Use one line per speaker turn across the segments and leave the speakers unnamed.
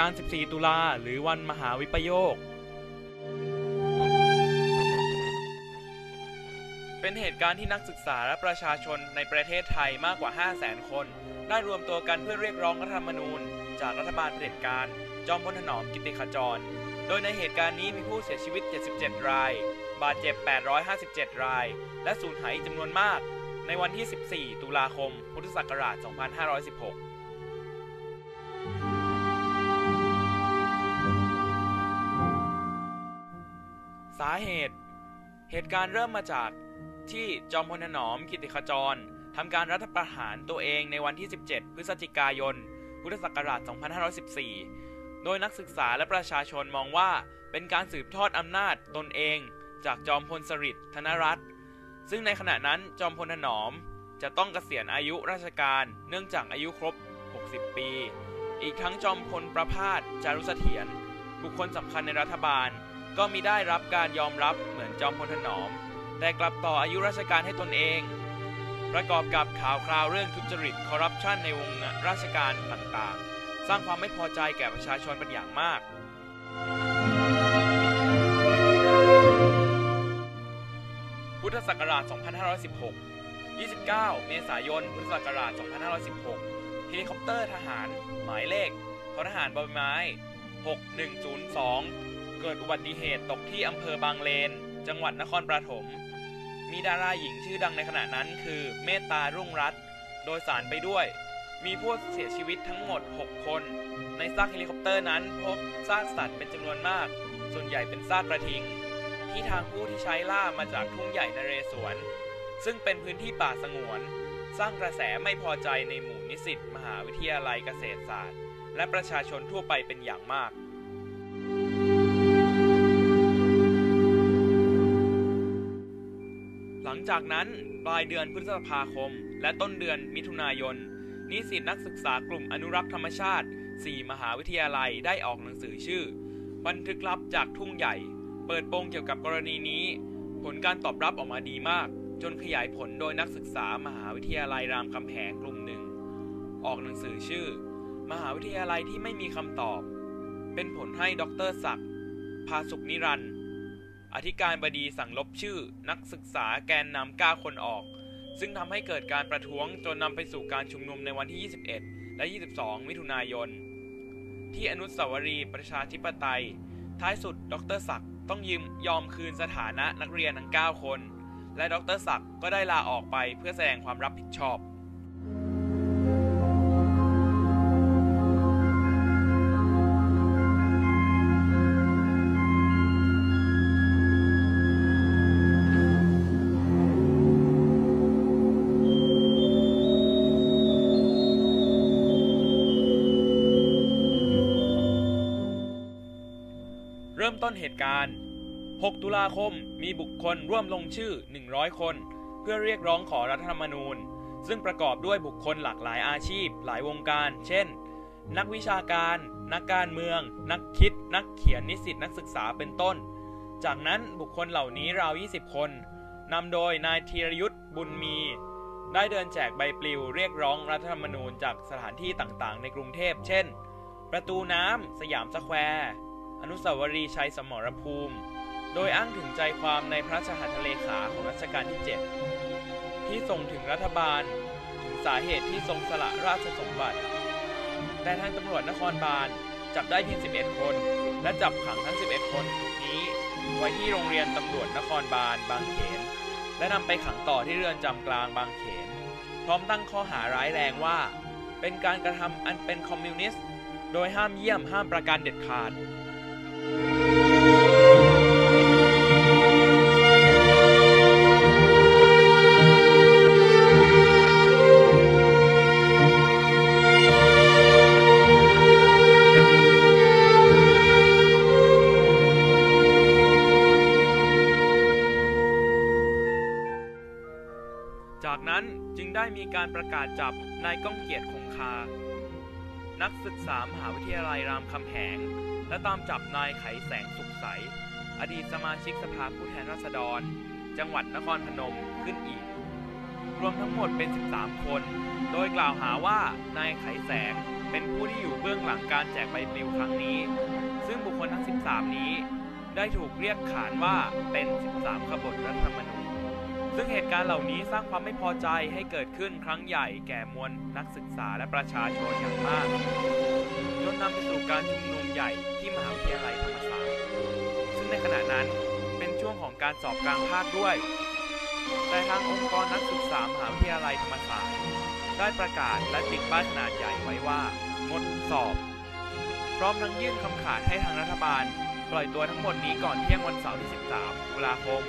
การ 14 ตุลา หรือวันมหาวิปโยค เป็นเหตุการณ์ที่นักศึกษาและประชาชนในประเทศไทยมากกว่า 500,000 คน ได้รวมตัวกันเพื่อเรียกร้องรัฐธรรมนูญ จากรัฐบาลเผด็จการ จอมพลถนอมกิติขจร โดยในเหตุการณ์นี้มีผู้เสียชีวิต 77 ราย บาดเจ็บ 857 ราย และสูญหายจำนวนมาก ในวันที่ 14 ตุลาคม พุทธศักราช 2516 สาเหตุ เหตุการณ์เริ่มมาจากที่จอมพลถนอมกิติขจรทำการรัฐประหารตัวเองในวันที่ 17 พฤศจิกายน พุทธศักราช 2514 โดยนักศึกษาและประชาชนมองว่าเป็นการสืบทอดอำนาจตนเองจากจอมพลสฤษดิ์ธนรัตน์ซึ่งในขณะนั้นจอมพลถนอมจะต้องเกษียณอายุราชการเนื่องจากอายุครบ 60 ปี อีกทั้งจอมพลประพาสจารุเสถียรบุคคลสำคัญในรัฐบาล ก็มิได้รับการยอมรับเหมือนจอมพลถนอม แต่กลับต่ออายุราชการให้ตนเอง ประกอบกับข่าวคราวเรื่องทุจริตคอร์รัปชันในวงราชการต่างๆ สร้างความไม่พอใจแก่ประชาชนเป็นอย่างมาก พุทธศักราช 2516 29 เมษายน พุทธศักราช 2516 เฮลิคอปเตอร์ทหาร หมายเลขทหารบอใบไม้ 6102 เกิดอุบัติเหตุตกที่อำเภอบางเลน จังหวัดนครปฐม มีดาราหญิงชื่อดังในขณะนั้นคือเมตตารุ่งรัตน์โดยสารไปด้วย มีผู้เสียชีวิตทั้งหมด 6 คน ในซากเฮลิคอปเตอร์นั้นพบซากสัตว์เป็นจำนวนมาก ส่วนใหญ่เป็นซากกระทิง ที่ทางผู้ที่ใช้ล่ามาจากทุ่งใหญ่นเรศวร ซึ่งเป็นพื้นที่ป่าสงวน สร้างกระแสไม่พอใจในหมู่นิสิตมหาวิทยาลัยเกษตรศาสตร์ และประชาชนทั่วไปเป็นอย่างมาก จากนั้นปลายเดือนพฤษภาคม และต้นเดือนมิถุนายน นิสิตนักศึกษากลุ่มอนุรักษ์ธรรมชาติ 4 มหาวิทยาลัยได้ออกหนังสือชื่อ บันทึกลับจากทุ่งใหญ่ เปิดโปงเกี่ยวกับกรณีนี้ ผลการตอบรับออกมาดีมาก จนขยายผลโดยนักศึกษามหาวิทยาลัยรามคำแหงกลุ่มหนึ่ง ออกหนังสือชื่อ มหาวิทยาลัยที่ไม่มีคำตอบ เป็นผลให้ดรศักดิ์ภาสุกนิรันด์ อธิการบดีสั่งลบชื่อ นักศึกษาแกนนำ9คนออก ซึ่งทำให้เกิดการประท้วงจนนำไปสู่การชุมนุมในวันที่ 21 และ 22 มิถุนายน ที่อนุสาวรีย์ประชาธิปไตย ท้ายสุด ดรศักดิ์ต้องยืมยอมคืนสถานะนักเรียนทั้ง 9 คน และดรศักดิ์ก็ได้ลาออกไปเพื่อแสดงความรับผิดชอบ ต้นเหตุการณ์ 6 ตุลาคมมีบุคคลร่วมลงชื่อ 100 คน เพื่อเรียกร้องขอรัฐธรรมนูญ ซึ่งประกอบด้วยบุคคลหลากหลายอาชีพ หลายวงการ เช่น นักวิชาการ นักการเมือง นักคิด นักเขียนนิสิตนักศึกษาเป็นต้น จากนั้นบุคคลเหล่านี้ราว 20 คนนำโดยนายธีรยุทธ์บุญมี ได้เดินแจกใบปลิวเรียกร้องรัฐธรรมนูญจากสถานที่ต่างๆ ในกรุงเทพ เช่น ประตูน้ำสยามสแควร์ อนุสาวรีย์ชัยสมรภูมิ โดยอ้างถึงใจความในพระชหัตถเลขาของรัชกาลที่ 7 ที่ส่งถึงรัฐบาล ถึงสาเหตุที่ทรงสละราชสมบัติ แต่ทางตำรวจนครบาลจับได้เพียง 11 คน และจับขังทั้ง 11 คนนี้ไว้ที่โรงเรียนตำรวจนครบาลบางเขน และนำไปขังต่อที่เรือนจำกลางบางเขน พร้อมตั้งข้อหาร้ายแรงว่า เป็นการกระทำอันเป็นคอมมิวนิสต์ โดยห้ามเยี่ยมห้ามประกันเด็ดขาด จากนั้นจึงได้มีการประกาศจับนายก้องเกียรติคงคา นักศึกษามหาวิทยาลัยรามคำแหง และตามจับนายไขแสงสุขใส อดีตสมาชิกสภาผู้แทนราษฎร จังหวัดนครพนมขึ้นอีก รวมทั้งหมดเป็น 13 คน โดยกล่าวหาว่านายไขแสงเป็นผู้ที่อยู่เบื้องหลังการแจกใบปลิวครั้งนี้ ซึ่งบุคคลทั้ง 13 นี้ ได้ถูกเรียกขานว่าเป็น 13 ขบฏรัฐธรรมนูญ ซึ่งเหตุการณ์เหล่านี้สร้างความไม่พอใจให้เกิดขึ้นครั้งใหญ่แก่มวลนักศึกษาและประชาชนอย่างมาก จนนำไปสู่การชุมนุมใหญ่ที่มหาวิทยาลัยธรรมศาสตร์ ซึ่งในขณะนั้นเป็นช่วงของการสอบกลางภาคด้วย แต่ทางองค์กรนักศึกษามหาวิทยาลัยธรรมศาสตร์ ได้ประกาศและติดป้ายขนาดใหญ่ไว้ว่า งดสอบ พร้อมทั้งยื่นคำขาดให้ทางรัฐบาล ปล่อยตัวทั้งหมดนี้ก่อนเที่ยงวันเสาร์ที่ 13 ตุลาคม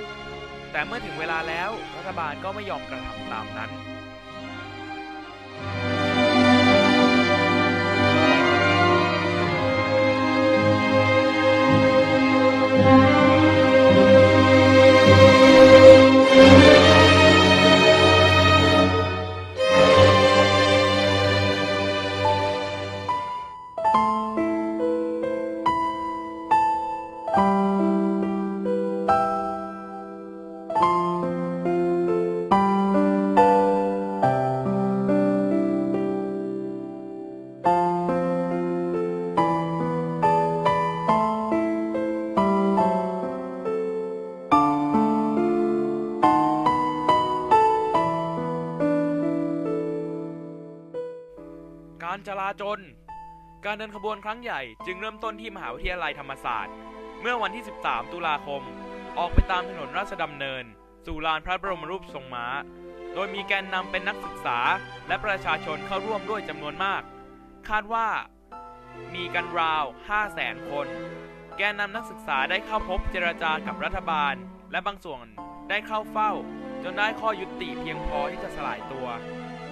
แต่เมื่อถึงเวลาแล้วรัฐบาลก็ไม่ยอมกระทำตามนั้น จลาจลการเดินขบวนครั้งใหญ่จึงเริ่มต้นที่มหาวิทยาลัยธรรมศาสตร์ เมื่อวันที่ 13 ตุลาคม ออกไปตามถนนราชดำเนิน สู่ลานพระบรมรูปทรงม้า โดยมีแกนนำเป็นนักศึกษาและประชาชนเข้าร่วมด้วยจำนวนมาก คาดว่า มีกันราว 500,000 คน แกนนำนักศึกษาได้เข้าพบเจรจากับรัฐบาล และบางส่วนได้เข้าเฝ้า จนได้ข้อยุติเพียงพอที่จะสลายตัว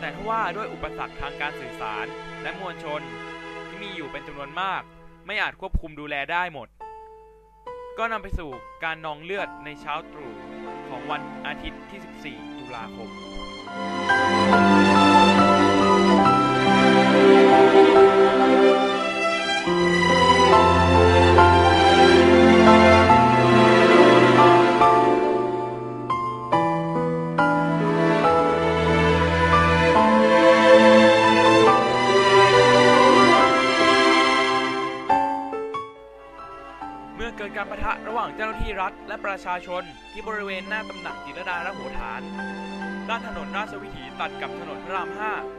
แต่ทว่าด้วยอุปสรรคทางการสื่อสาร และมวลชนที่มีอยู่เป็นจำนวนมาก ไม่อาจควบคุมดูแลได้หมด ก็นำไปสู่การนองเลือดในเช้าตรู่ของวันอาทิตย์ที่ 14 ตุลาคม การประทะระหว่างเจ้าหน้าที่รัฐ และประชาชนที่บริเวณหน้าตำหนักจิรดาและโหฐาน ด้านถนนราชวิถีตัดกับถนนพระราม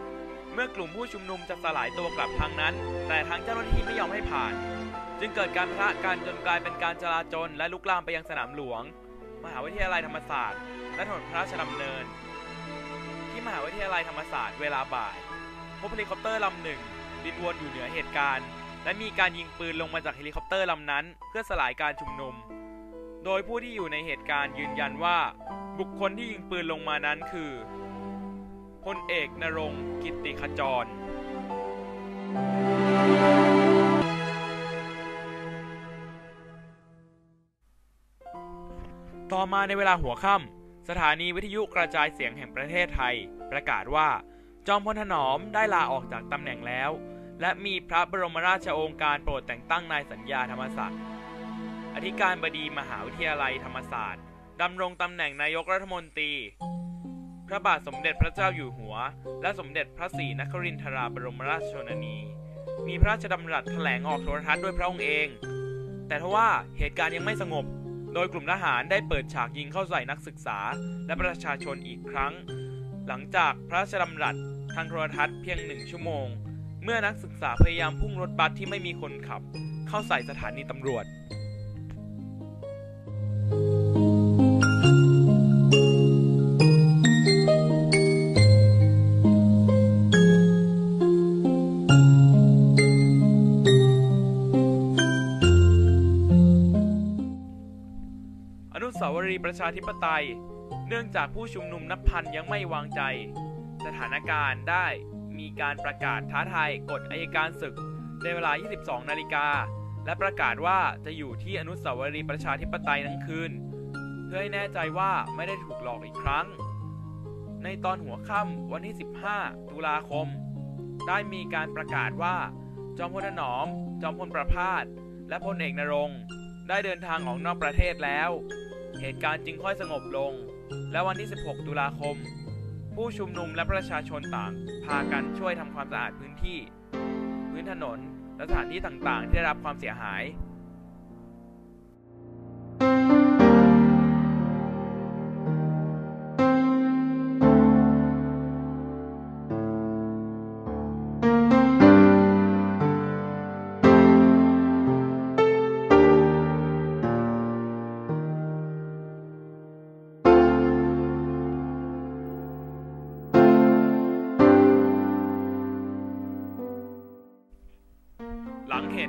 5 เมื่อกลุ่มผู้ชุมนุมจะสลายตัวกลับทางนั้น แต่ทางเจ้าหน้าที่ไม่ยอมให้ผ่าน จึงเกิดการประทะกันจนกลายเป็นการจลาจลและลุกลามไปยังสนามหลวง มหาวิทยาลัยธรรมศาสตร์ และถนนพระราชดำเนิน ที่มหาวิทยาลัยธรรมศาสตร์เวลาบ่ายพบเฮลิคอปเตอร์ลำหนึ่งบินวนอยู่เหนือเหตุการณ์ และมีการยิงปืนลงมาจากเฮลิคอปเตอร์ลำนั้น เพื่อสลายการชุมนุม โดยผู้ที่อยู่ในเหตุการณ์ยืนยันว่า บุคคลที่ยิงปืนลงมานั้นคือพลเอกนรงค์กิติขจร ต่อมาในเวลาหัวค่ำสถานีวิทยุกระจายเสียงแห่งประเทศไทย ประกาศว่า จอมพลถนอมได้ลาออกจากตำแหน่งแล้ว และมีพระบรมราชโองการโปรดแต่งตั้งนายสัญญาธรรมศักดิ์ อธิการบดีมหาวิทยาลัยธรรมศาสตร์ดำรงตำแหน่งนายกรัฐมนตรี พระบาทสมเด็จพระเจ้าอยู่หัว และสมเด็จพระศรีนครินทราบรมราชชนนี มีพระราชดำรัสแถลงออกโทรทัศน์ด้วยพระองค์เอง แต่ทว่าเหตุการณ์ยังไม่สงบ โดยกลุ่มทหารได้เปิดฉากยิงเข้าใส่นักศึกษา และประชาชนอีกครั้ง หลังจากพระราชดำรัสทางโทรทัศน์เพียงหนึ่งชั่วโมง เมื่อนักศึกษาพยายามพุ่งรถบัสที่ไม่มีคนขับ เข้าใส่สถานีตำรวจ อนุสาวรีย์ประชาธิปไตย เนื่องจากผู้ชุมนุมนับพันยังไม่วางใจ สถานการณ์ได้ มีการประกาศท้าทายกฎอายการศึก ในเวลา 22 นาฬิกา และประกาศว่าจะอยู่ที่อนุสาวรีย์ประชาธิปไตยทั้งคืน เพื่อให้แน่ใจว่าไม่ได้ถูกหลอกอีกครั้ง ในตอนหัวค่ำวันที่ 15 ตุลาคม ได้มีการประกาศว่า จอมพลถนอม จอมพลประพาส และพลเอกนรงได้เดินทางออกนอกประเทศแล้ว เหตุการณ์จึงค่อยสงบลง และวันที่ 16 ตุลาคม ผู้ชุมนุมและประชาชนต่าง พากันช่วยทำความสะอาดพื้นที่ พื้นถนนและสถานที่ต่างๆ ที่ได้รับความเสียหาย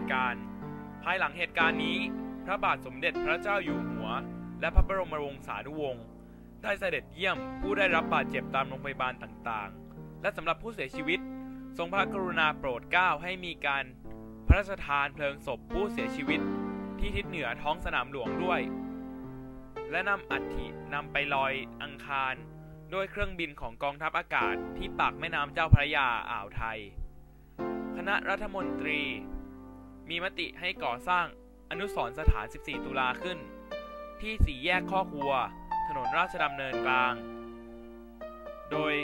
ตุการณ์ ภายหลังเหตุการณ์นี้ พระบาทสมเด็จพระเจ้าอยู่หัว และพระบรมวงศานุวงศ์ได้เสด็จเยี่ยมผู้ได้รับบาดเจ็บตามโรงพยาบาลต่างๆ และสำหรับผู้เสียชีวิต ทรงพระกรุณาโปรดเกล้าให้มีการพระราชทานเพลิงศพผู้เสียชีวิต ที่ทิศเหนือท้องสนามหลวงด้วย และนำอัฐินำไปลอยอังคารด้วยเครื่องบินของกองทัพอากาศที่ปากแม่น้ำเจ้าพระยาอ่าวไทย คณะรัฐมนตรี มีมติให้ก่อสร้างอนุสรสถาน 14 ตุลาขึ้น ที่สี่แยกข้อครัว ถนนราชดำเนินกลาง โดย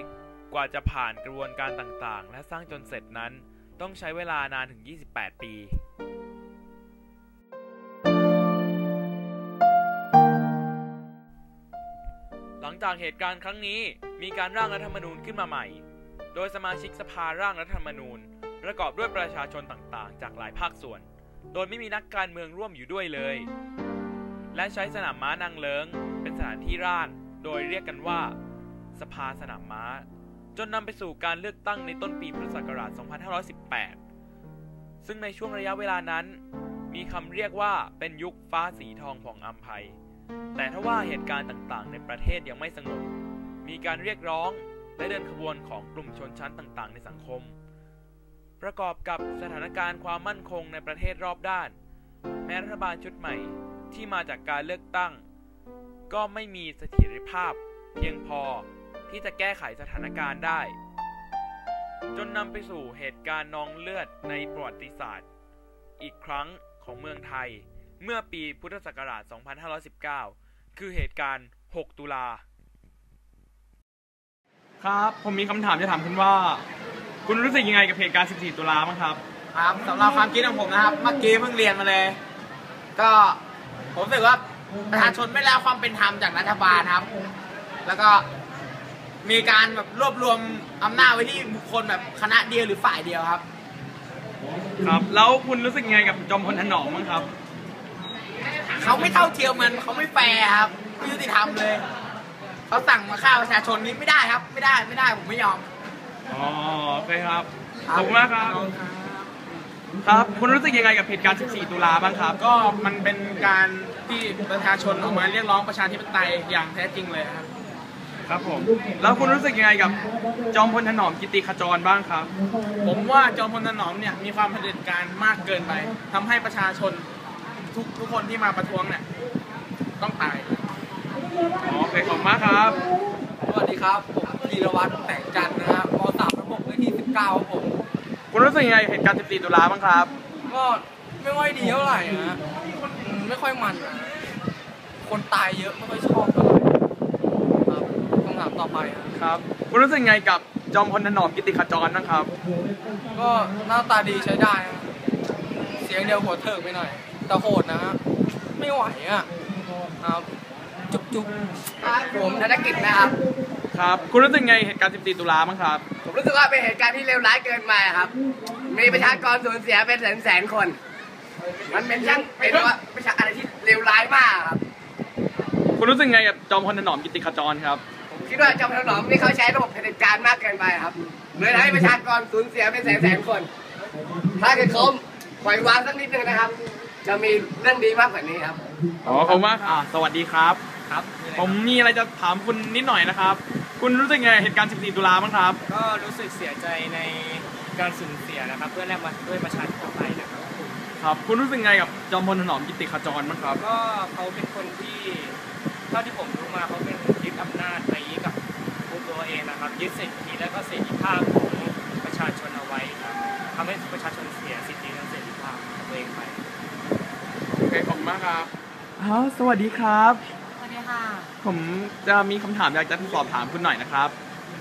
กว่าจะผ่านกระบวนการต่างๆ และสร้างจนเสร็จนั้นต้องใช้เวลานานถึง 28 ปีหลังจากเหตุการณ์ครั้งนี้มีการร่างรัฐธรรมนูญขึ้นมาใหม่ โดยสมาชิกสภาร่างรัฐธรรมนูญ ประกอบด้วยประชาชนต่างๆ จากหลายภาคส่วน โดยไม่มีนักการเมืองร่วมอยู่ด้วยเลย และใช้สนามม้านางเลิงเป็นสถานที่ร่าง โดยเรียกกันว่า สภาสนามม้า จนนำไปสู่การเลือกตั้งในต้นปีพุทธศักราช 2518 ซึ่งในช่วงระยะเวลานั้น มีคำเรียกว่าเป็นยุคฟ้าสีทองผ่องอัมภัย แต่ถ้าว่าเหตุการณ์ต่างๆ ในประเทศยังไม่สงบ มีการเรียกร้องและเดินขบวนของกลุ่มชนชั้นต่างๆ ในสังคม ประกอบกับสถานการณ์ความมั่นคงในประเทศรอบด้าน แม้รัฐบาลชุดใหม่ที่มาจากการเลือกตั้ง ก็ไม่มีเสถียรภาพ เพียงพอที่จะแก้ไขสถานการณ์ได้ จนนำไปสู่เหตุการณ์นองเลือดในประวัติศาสตร์ อีกครั้งของเมืองไทยเมื่อปีพุทธศักราช 2519 คือเหตุการณ์ 6 ตุลา
ครับ ผมมีคำถามจะถามคุณว่า คุณรู้สึกยังไงกับเหตุการณ์ 14 ตุลาบ้างครับ
ครับสำหรับความคิดของผมนะครับ เมื่อกี้เพิ่งเรียนมาเลย ก็ผมรู้สึกว่าประชาชนไม่ได้รับความเป็นธรรมจากรัฐบาลครับ แล้วก็มีการแบบรวบรวมอำนาจไว้ที่บุคคลแบบคณะเดียวหรือฝ่ายเดียวครับ
ครับ แล้วคุณรู้สึกยังไงกับจอมพลถนอมบ้างครับ
เขาไม่เท่าเทียมกันเขาไม่แฟร์ครับไม่ยุติธรรมเลย เขาสั่งมาฆ่าประชาชนนี้ไม่ได้ครับ ไม่ได้ไม่ได้ผมไม่ยอม
อ๋อโอเคครับ ขอบคุณมากครับ ครับ คุณรู้สึกยังไงกับเหตุการณ์ 14 ตุลาบ้างครับ
ก็มันเป็นการที่ประชาชนออกมาเรียกร้องประชาธิปไตยอย่างแท้จริงเลยครับ
ครับผม แล้วคุณรู้สึกยังไงกับจอมพลถนอมกิติขจรบ้างครับ
ผมว่าจอมพลถนอมเนี่ยมีความเผด็จการมากเกินไปทำให้ประชาชนทุกทุกคนที่มาประท้วงเนี่ยต้องตาย
อ๋อโอเคขอบคุณมากครับ
สวัสดีครับผมธี รวัตรแต่งจันทร์นะครับมสามระบบเลขที่ 19ครับผม
คุณรู้สึกยังไงกับเหตุการณ์ 14 ตุลาบ้างครับ
ก็ไม่ค่อยดีเท่าไหร่นะอืมไม่ค่อยมันนะคนตายเยอะไม่ค่อยชอบเท่าไหร่ครับคำถามต่อไปครับ
ครับ คุณรู้สึกยังไงกับจอมพลถนอมกิติขจรบ้างครับ
ก็หน้าตาดีใช้ได้นะเสียงเดียวหัวเถิกไปหน่อย แต่โหดนะฮะไม่ไหวอะครับจุ๊บจุ๊บ
ผมธนกิจนะครับ
ครับ คุณรู้สึกยังไงเหตุการณ์ 14 ตุลาบ้างครับ
ผมรู้สึกว่าเป็นเหตุการณ์ที่เลวร้ายเกินไปครับ มีประชากรสูญเสียเป็นแสนแสนๆคน มันเป็นช่างเป็นว่าประชาอะไรที่เลวร้ายมากครับ
คุณรู้สึกยังไงกับจอมพลถนอมกิติขจรครับ
ผมคิดว่าเจ้าพระหนอมนี่เขาใช้ระบบเผด็จการมากเกินไปครับเลยทำให้ประชากรสูญเสียเป็นแสนแสนๆคน ถ้าเกิดเขาปล่อยวางสักนิดนึงนะครับ จะมีเรื่องดีมากกว่านี้ครับ
อ๋อขอบคุณมากอ่าสวัสดีครับ
ครับ
ผมมีอะไรจะถามคุณนิดหน่อยนะครับ คุณรู้สึกยังไงเหตุการณ์ 14 ตุลาบ้างครับ
ก็รู้สึกเสียใจในการสูญเสียนะครับ เพื่อแลกมาด้วยประชาธิปไตยนะครับ
ครับ คุณรู้สึกยังไงกับจอมพลถนอมกิติขจรบ้างครับ
ก็เขาเป็นคนที่เท่าที่ผมรู้มาเขาเป็นยึดอำนาจในกับตัวเองนะครับยึดสิทธิและก็เสรีภาพของประชาชนเอาไว้ครับทำให้ประชาชนเสียสิทธิและเสรีภาพของตัวเองไป
โอเคขอบคุณมากครับอ๋อสวัสดีครับ
สวัสดี ค่ะ
ผมจะมีคำถามอยากจะสอบถามคุณหน่อยนะครับ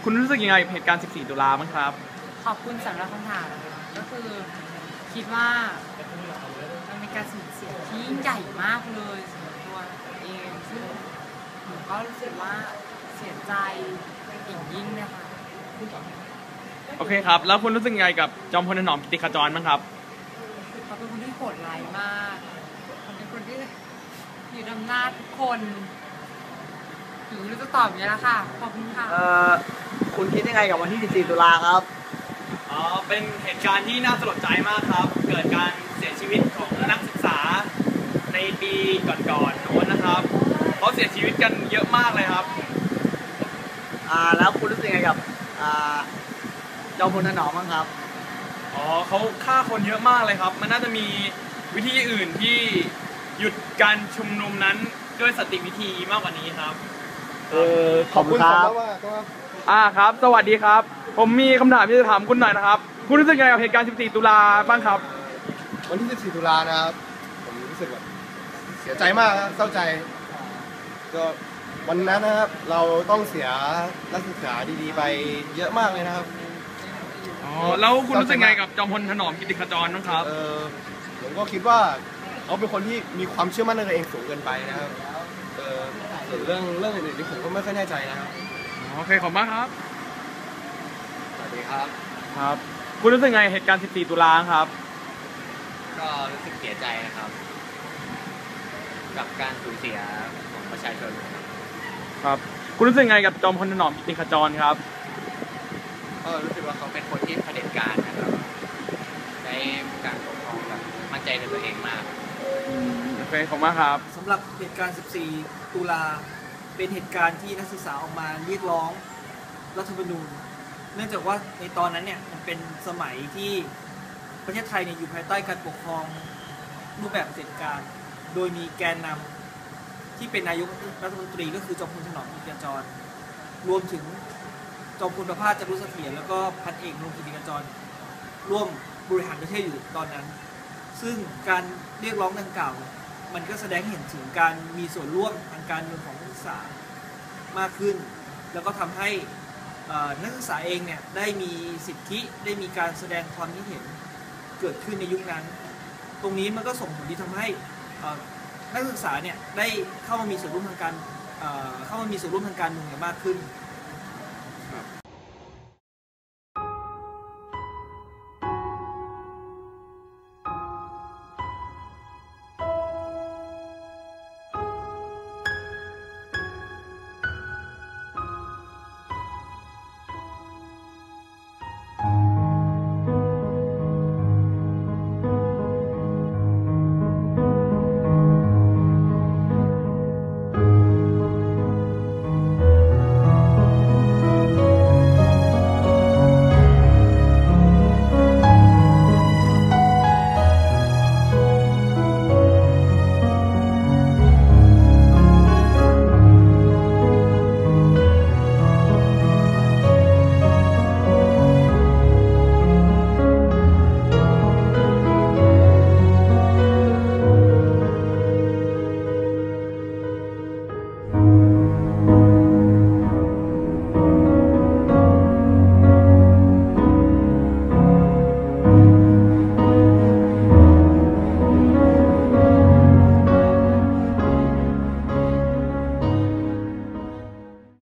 คุณรู้สึกยังไงกับเหตุการณ์ 14 ตุลาบ้างครับ
ขอบคุณสำหรับคำถามนะคะก็คือคิดว่ามันเป็นการสูญเสียที่ยิ่งใหญ่มากเลยสำหรับตัวเองซึ่งหนูก็รู้สึกว่าเสียใจอย่างยิ่งนะคะ
โอเคครับ แล้วคุณรู้สึกยังไงกับจอมพลถนอมกิติขจรบ้างครับ
เขาเป็นคนที่โหดร้ายมากเขาเป็นคนที่อยู่อำนาจทุกคน หนูไม่รู้จะตอบยังไงแล้วค่ะ ขอบคุณค่ะ
เอ่อคุณคิดยังไงกับวันที่ 14 ตุลาครับ
อ๋อ เป็นเหตุการณ์ที่น่าสลดใจมากครับ เกิดการเสียชีวิตของนักศึกษาในปีก่อนๆโน้นนะครับ เขาเสียชีวิตกันเยอะมากเลยครับ
อ่า แล้วคุณรู้สึกยังไงกับ อ่าจอมพลถนอมบ้างครับ
อ๋อเขาฆ่าคนเยอะมากเลยครับ มันน่าจะมีวิธีอื่นที่หยุดการชุมนุมนั้นด้วยสติวิธีมากกว่านี้ครับ
เออขอบคุณครับ
อ่าครับ สวัสดีครับ ผมมีคำถามที่จะถามคุณหน่อยนะครับ คุณรู้สึกยังไงกับเหตุการณ์ 14 ตุลาบ้างครับ
วันที่ 14 ตุลานะครับ ผมรู้สึกแบบเสียใจมากครับเศร้าใจ ก็วันนั้นนะครับ เราต้องเสียนักศึกษาดีๆ ไปเยอะมากเลยนะครับ
อ๋อ แล้วคุณรู้สึกไงกับจอมพลถนอมกิติขจรบ้างครับ
เออ ผมก็คิดว่าเขาเป็นคนที่มีความเชื่อมั่นในตัวเองสูงเกินไปนะครับ เออ ส่วนเรื่องเรื่องอื่นๆนี่ผมก็ไม่ค่อยแน่ใจนะครับ
โอเคขอบคุณมากครับ
สวัสดีครับ
ครับ คุณรู้สึกไงเหตุการณ์ 14 ตุลาครับ
ก็รู้สึกเสียใจนะครับ กับการสูญเสียของประชาชนนะครับ
ครับ คุณรู้สึกไงกับจอมพลถนอมกิติขจรครับ
ก็รู้สึกว่าเขาเป็นคนที่เผด็จการนะครับใช้การปกครองแบบมั่นใจในตัวเองมาก
โอเคขอบคุณมากครับ
สำหรับเหตุการณ์ 14 ตุลาเป็นเหตุการณ์ที่นักศึกษาออกมาเรียกร้องรัฐธรรมนูญ เนื่องจากว่าในตอนนั้นเนี่ยมันเป็นสมัยที่ประเทศไทยเนี่ยอยู่ภายใต้การปกครองรูปแบบเผด็จการ โดยมีแกนนำที่เป็นนายกรัฐมนตรีก็คือจอมพลถนอมกิติขจร รวมถึงจอมพลประภาสจารุเสถียรแล้วก็พันเอกนงกิติขจร ร่วมบริหารประเทศอยู่ตอนนั้น ซึ่งการเรียกร้องดังกล่าวเนี่ย มันก็แสดงเห็นถึงการมีส่วนร่วมทางการเมืองของนักศึกษามากขึ้น แล้วก็ทำให้นักศึกษาเองเนี่ยได้มีสิทธิได้มีการแสดงความคิดเห็นเกิดขึ้นในยุคนั้น ตรงนี้มันก็ส่งผลที่ทำให้นักศึกษาเนี่ยได้เข้ามามีส่วนร่วมทางการเข้ามามีส่วนร่วมทางการเมืองอย่างมากขึ้น